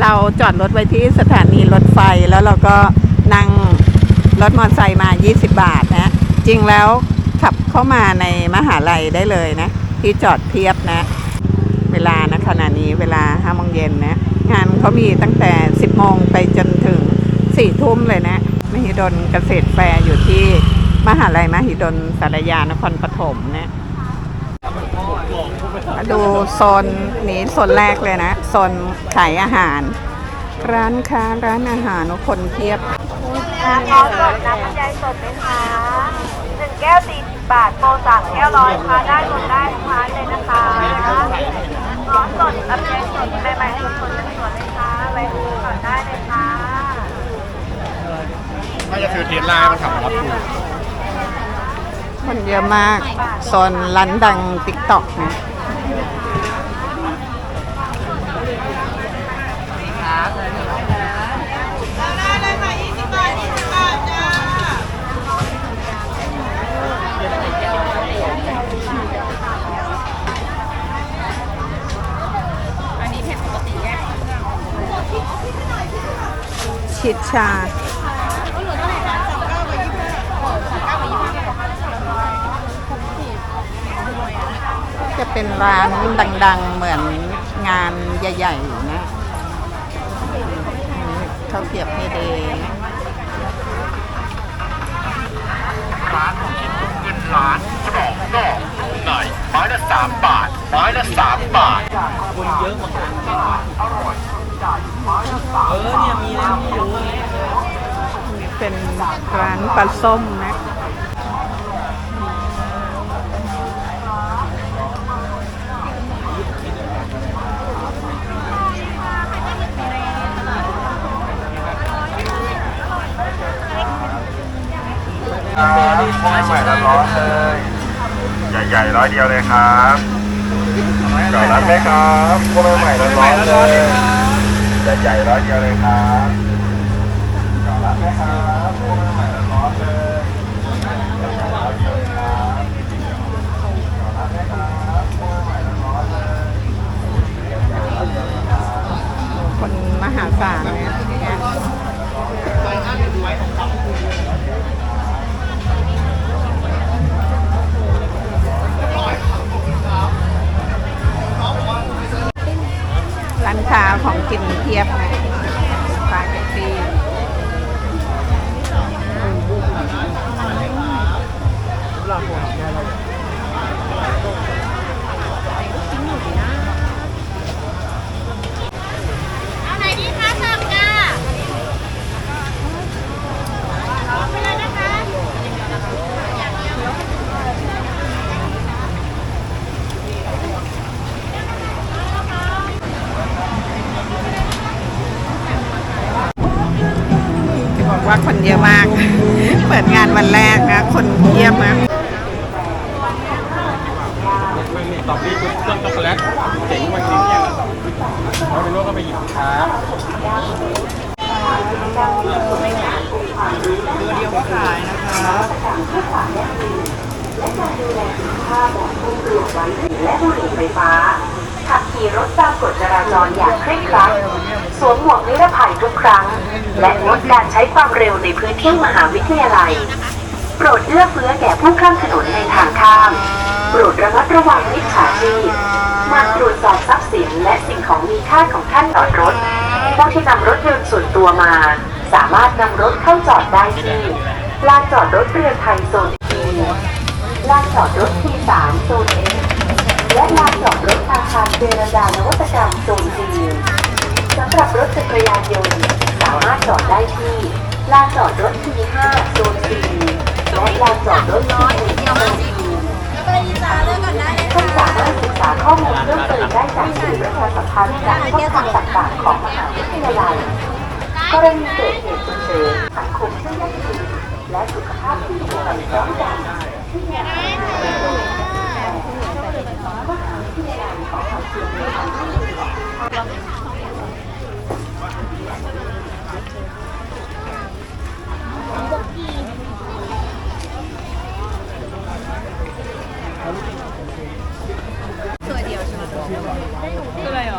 เราจอดรถไว้ที่สถานีรถไฟแล้วเราก็นั่งรถมอเตอร์ไซค์มา 20 บาทนะ จริงแล้วขับเข้ามาในมหาลัยได้เลยนะ ที่จอดเทียบนะ เวลานะขณะนี้เวลา5โมงเย็นนะ งานเขามีตั้งแต่ 10โมงไปจนถึง 4 ทุ่มเลยนะ มหิดลเกษตรแฟร์อยู่ที่มหาลัยมหิดลสารยานครปฐมนะ มาดูโซนนี้โซนแรกเลยนะโซนขายอาหาร ร้านค้าร้านอาหารคนเทียบน้ำร้อนสดน้ำลำไยสดไหมคะหนึ่งแก้วสี่สิบบาทโปรสามแก้วร้อยค่ะได้หมดได้ทุกร้านเลยนะคะร้อนสดลำไยสดใหม่ๆสดๆจากสวนเลยค่ะไปดูก่อนได้เลยค่ะน่าจะซื้อเทียนล่ามันขับมารับกูคนเยอะมากโซนร้านดังติ๊กต็อกนะ ชิดชา จะเป็นร้านดัง ๆ เหมือนงานใหญ่ ๆ นะเขาวเกรียบให้เดนะร้านของกินเงินล้านกรอบนอกในไม้ละสามบาท ไม้ละสามบาทเป็นร้านปลาส้มนะครับใหม่ละร้อยเลยใหญ่ๆร้อยเดียวเลยครับก่อนรับไหมครับพวกใหม่ละร้อยเลย ใหญ่ๆร้อยเดียวเลยครับก่อนรับไหมครับพวกใหม่ละร้อยเลย ใหญ่ร้อยเดียวเลยครับก่อนรับไหมครับพวกใหม่ละร้อยเลยคนมหาศาลเลย ไฟฟ้า ขับขี่รถตามกฎจราจรอย่างเคร่งครัด สวมหมวกนิรภัยทุกครั้ง และงดการใช้ความเร็วในพื้นที่มหาวิทยาลัย โปรดเอื้อเฟื้อแก่ผู้ข้ามถนนในทางข้าม โปรดระมัดระวังมิจฉาชีพมาตรวจสอบทรัพย์สินและสิ่งของมีค่าของท่านจอดรถผู้ที่นำรถยนต์ส่วนตัวมา สามารถนำรถเข้าจอดได้ที่ลานจอดรถเรือนไทยโซนทีลานจอดรถทีสามโซนเอ และลานจอดรถอาคารเจรจานวัตกรรมโซนจีสำหรับรถจักรยานยนต์สามารถจอดได้ที่ลานจอดรถทีห้าโซนซีและลานจอดรถทีหนึ่งโซนดีท่านสามารถศึกษาข้อมูลเพิ่มเติมได้จากสื่อประชาสัมพันธ์จากช่องทางต่างๆ ของมหาวิทยาลัยกรณีเกิดเหตุฉุกเฉินสังคมที่ยั่งยืนและสุขภาพที่ดีไปพร้อมกัน 坐的哦，是吗？对哦。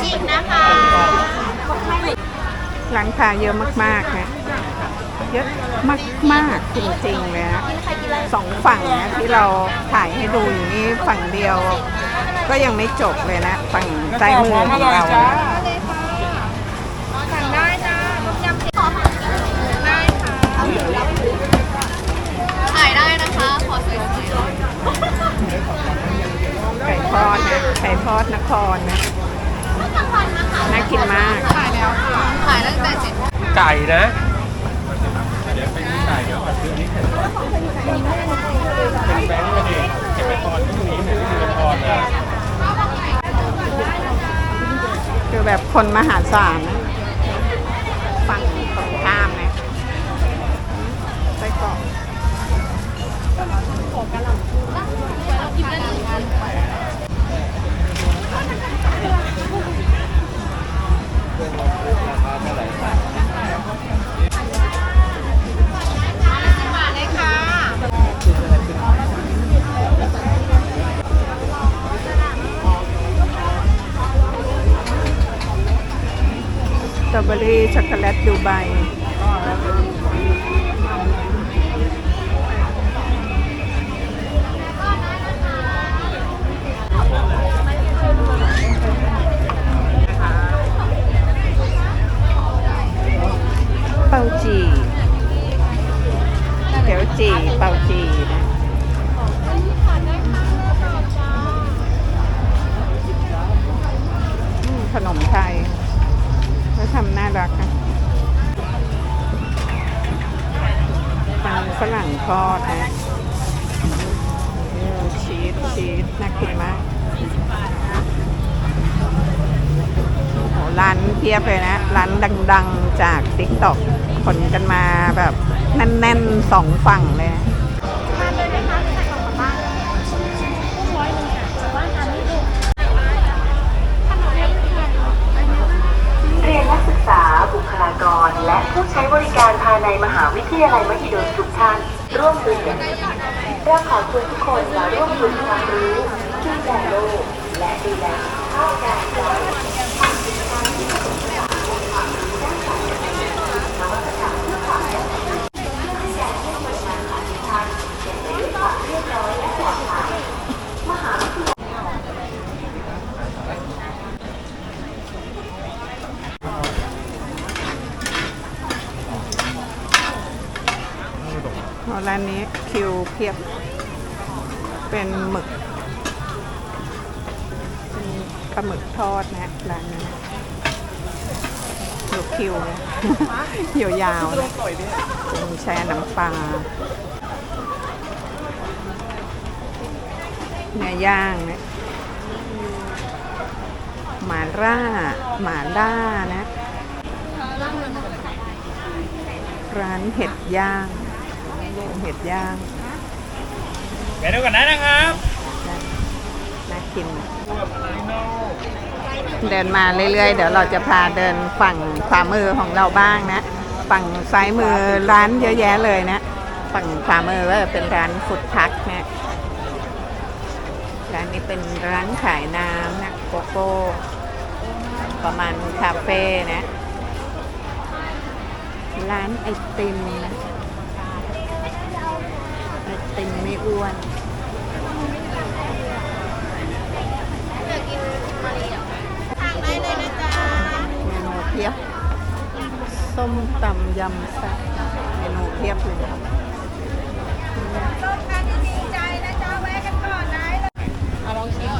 ชิงนะคะ ร้านคาเยอะมากๆนะ เยอะมากๆจริงๆเลยนะสองฝั่งนะที่เราถ่ายให้ดูอยู่นี่ฝั่งเดียว ก็ยังไม่จบเลยนะ ฝั่งใต้มือของเราถ่ายได้นะคข่ทอดนะไข่ทอดนครนะ น่ากินมากๆถ่ายแล้วค่ะถ่ายตั้งแต่เจ็ดไก่นะ คือแบบคนมหาศาลนะฝั่งตรงข้าม สตรอเบอรี่ช็อกโกแลตดูไบาจีเดี๋ยวจีเปาจีนะขนมไทยแล้วทำน่ารักนะมันฝรั่งทอดนะชีสชีสน่ากินมากโอ้โห ร้านเพียบเลยนะ ร้านดังๆจาก t ิ k t o k คนกันมาแบบแน่นๆสองฝั่งเลยและผู้ใช้บริการภายในมหาวิทยาลัยมหิดลทุกท่านร่วมมือกันเราขอชวนทุกคนมาร่วมฝึกความรู้ดูแลโลกและดูแลสุขภาพกายใจ ร้านนี้คิวเพียบ เป็นหมึก เป็นปลาหมึกทอดนะร้านนี้ ดูคิวนะยาวๆนะเป็นแช่น้ำปลาเนื้อย่างนะหมาล่าหมาล่านะ ร้านเห็ดย่างเห็ดย่างเดี๋ยวดูก่อนได้นะครับน่ากิน เดินมาเรื่อยๆ เดี๋ยวเราจะพาเดินฝั่งขวามือของเราบ้างนะ ฝั่งซ้ายมือร้านเยอะแยะเลยนะ ฝั่งขวามือก็เป็นร้านฟุดทักนะร้านนี้เป็นร้านขายน้ำนะโกโก้ประมาณคาเฟ่นะ ร้านไอติมนะไอติมไม่อ้วนท พียบ ส้มตำยำแซ่บเมนูเพียบเลยต้มกันดีใจนะจ๊ะแวะกันก่อนได้เลยเอาลองชิม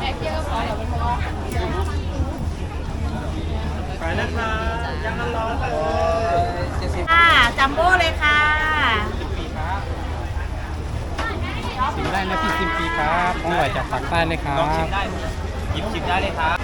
แม่เกี๊ยวพอเดี๋ยวมันพอไปนะครับยังร้อนเลยค่ะจัมโบ้เลยค่ะชิมได้นะพี่ซิมปีครับของอร่อยจากปากใต้เลยครับลองชิมได้หยิบชิมได้เลยครับ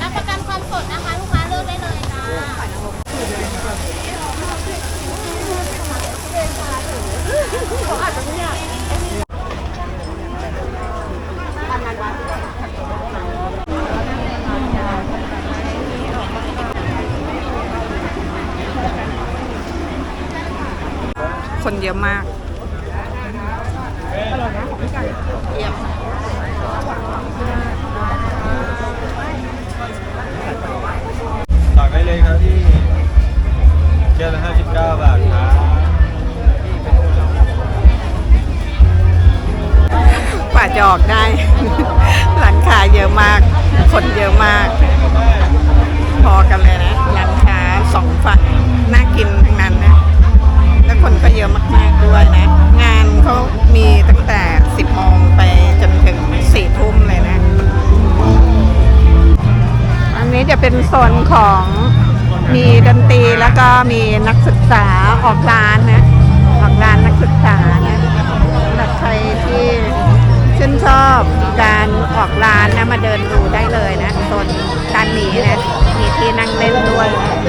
รับประกันความสดนะคะ ลูกค้าเลือกได้เลยจ้า เยอะมากเยี่ยมตักได้เลยครับพี่แก้วละ59บาทครับกว่าจะออกได้ร้านค้าเยอะมาก คนเยอะมาก พอกันเลยนะ ก็มีนักศึกษาออกร้านนะ ออกร้านนักศึกษานะสำหรับใครที่ชื่นชอบการออกร้านนะมาเดินดูได้เลยนะโซนด้านนี้นะมีที่นั่งเล่นด้วยนะ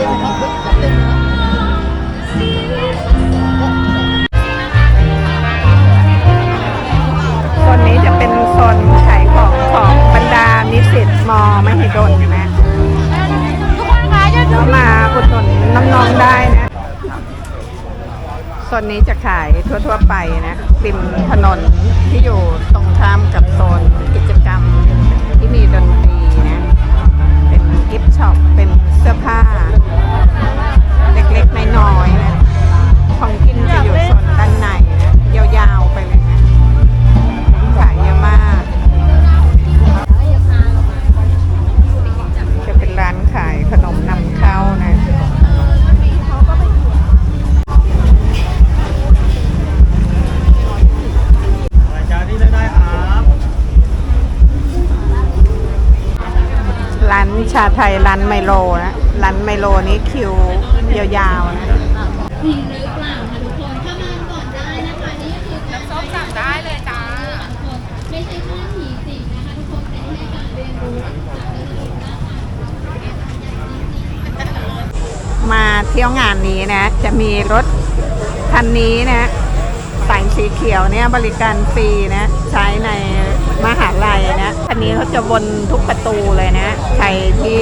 โซนนี้จะขายทั่ว ๆ ไปนะริมถนนที่อยู่ตรงข้ามกับโซนกิจกรรมที่มีดนตรีนะ เป็นกิฟต์ช็อปเป็นเสื้อผ้า ร้านไมโลนะร้านไมโลนี้คิวยาวๆนะจริงหรือเปล่าคะทุกคนถ้ามาก่อนได้นะคะนี่คือน้ำส้มสั่งได้เลยจ้าไม่ใช่แค่ผีสิงนะคะทุกคนเป็นให้การเรียนรู้จากเรื่องนะคะมาเที่ยวงานนี้นะ จะมีรถคันนี้นะสายสีเขียวเนี่ยบริการฟรีนะ ใช้ใน มหาลัยนะคันนี้เขาจะวนทุกประตูเลยนะ ใครที่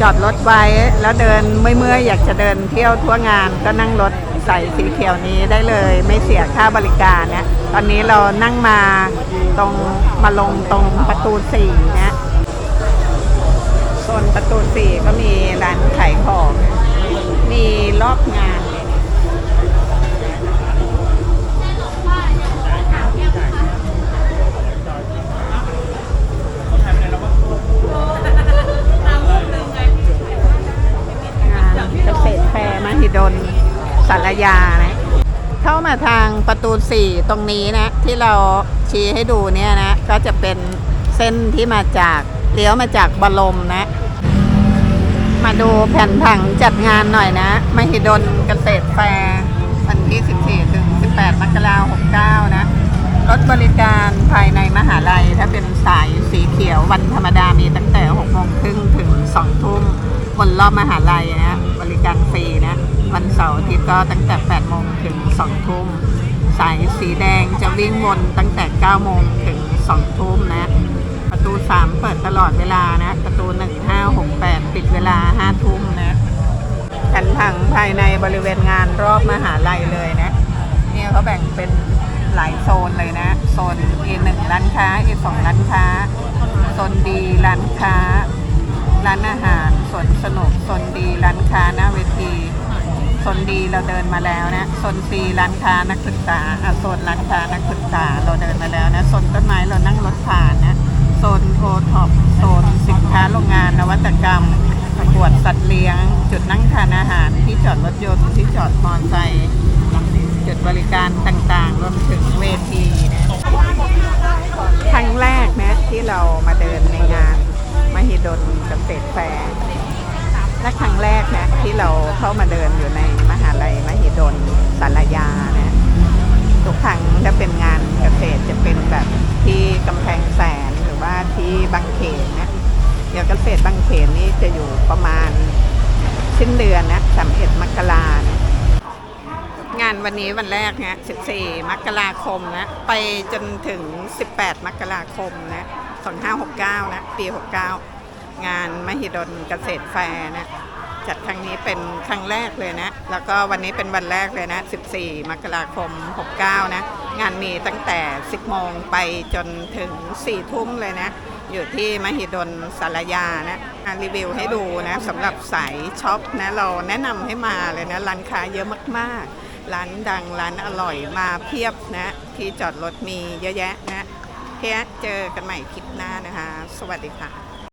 จอดรถไว้แล้วเดินเมื่อยๆอยากจะเดินเที่ยวทั่วงานก็นั่งรถใสายสีเขียวนี้ได้เลย ไม่เสียค่าบริการนะตอนนี้เรานั่งมาตรงมาลงตรงประตูสี่นะโซนประตูสี่ก็มีร้านขายของ มีรอบงาน รยานะ เข้ามาทางประตูสี่ตรงนี้นะ ที่เราชี้ให้ดูเนี่ยนะ ก็จะเป็นเส้นที่มาจากเลี้ยวมาจากบรมนะ มาดูแผ่นผังจัดงานหน่อยนะ มหิดลเกษตรแฟร์วันที่ 14 ถึง 18 มกราคม 69 นะรถบริการภายในมหาลัย ถ้าเป็นสายสีเขียววันธรรมดามีตั้งแต่6โมงครึ่งถึง 2 ทุ่มบนรอบมหาลัยนะ บริการฟรีนะ วันเสาร์อาทิตย์ก็ตั้งแต่ 8 โมงถึง 2 ทุ่ม สายสีแดงจะวิ่งวนตั้งแต่ 9 โมงถึง 2 ทุ่มนะ ประตู 3 เปิดตลอดเวลานะ ประตู 1 5 6 8 ปิดเวลา 5 ทุ่มนะแผนผังภายในบริเวณงานรอบมหาลัยเลยนะ เนี่ยเขาแบ่งเป็นหลายโซนเลยนะ โซน A1 ร้านค้า A2 ร้านค้า โซน D ร้านค้า ร้านอาหารสวนสนุกโซน D ร้านค้าหน้าเวที โซน D เราเดินมาแล้วนะโซน C ร้านค้านักศึกษาอะโซนร้านค้านักศึกษาเราเดินมาแล้วนะโซนต้นไม้เรานั่งรถผ่านนะโซนโอท็อปโซนสินค้าโรงงานนวัตกรรมประกวดสัตว์เลี้ยง จุดนั่งทานอาหารที่จอดรถยนต์ที่จอดมอเตอร์ไซค์จุดบริการต่างๆ รวมถึงเวทีนะครั้งแรกนะที่เรามาเดินในงานมหิดลเกษตรแฟร์ และครั้งแรกนะที่เราเข้ามาเดินอยู่ในมหาลัยมหิดลสารยานะทุกครั้งถ้าเป็นงานเกษตรจะเป็นแบบที่กำแพงแสนหรือว่าที่บางเขนนะเดี๋ยวเกษตรบางเขนนี่จะอยู่ประมาณสิ้นเดือนนะ31มกรานะงานวันนี้วันแรกนะ14 มกราคมนะ ไปจนถึง 18 มกราคมนะ2569 นะ ปี 69 งานมหิดลเกษตรแฟร์นะจัดครั้งนี้เป็นครั้งแรกเลยนะ แล้วก็วันนี้เป็นวันแรกเลยนะ 14 มกราคม 69 นะ งานมีตั้งแต่ 10 โมงไปจนถึง 4 ทุ่มเลยนะ อยู่ที่มหิดลสารยานะงานรีวิวให้ดูนะสำหรับสายช็อปนะ เราแนะนำให้มาเลยนะ ร้านค้าเยอะมากๆ ร้านดังร้านอร่อยมาเพียบนะ ที่จอดรถมีเยอะแยะนะโอเคเจอกันใหม่คลิปหน้านะคะ สวัสดีค่ะ